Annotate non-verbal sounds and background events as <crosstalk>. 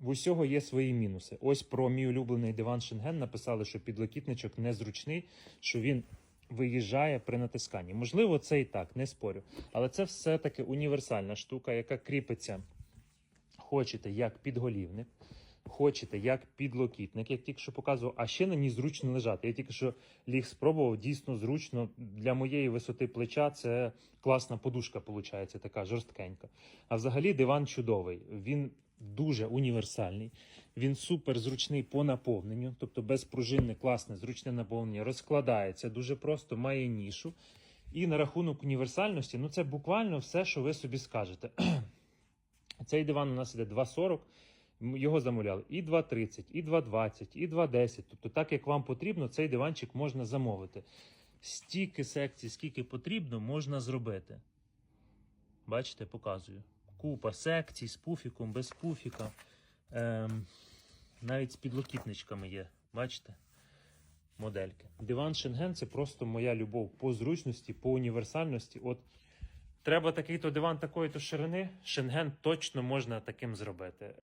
В усього є свої мінуси. Ось про мій улюблений диван Шенген написали, що підлокітничок незручний, що він виїжджає при натисканні. Можливо, це і так, не спорю. Але це все-таки універсальна штука, яка кріпиться, хочете, як підголівник, хочете, як підлокітник, як тільки що показував, а ще на ній зручно лежати. Я тільки що ліг спробував, дійсно зручно. Для моєї висоти плеча це класна подушка, виходить, така жорсткенька. А взагалі диван чудовий. Він дуже універсальний, він супер зручний по наповненню, тобто безпружинне, класне, зручне наповнення, розкладається дуже просто, має нішу. І на рахунок універсальності, ну це буквально все, що ви собі скажете. <clears throat> Цей диван у нас іде 2,40. Його замовляли і 2,30, і 2,20, і 2,10. Тобто, так як вам потрібно, цей диванчик можна замовити. Стільки секцій, скільки потрібно, можна зробити. Бачите, показую. Купа секцій з пуфіком, без пуфіка. Ем, навіть з підлокітничками є. Бачите? Модельки. Диван Шенген це просто моя любов по зручності, по універсальності. От треба такий-то диван такої-то ширини. Шенген точно можна таким зробити.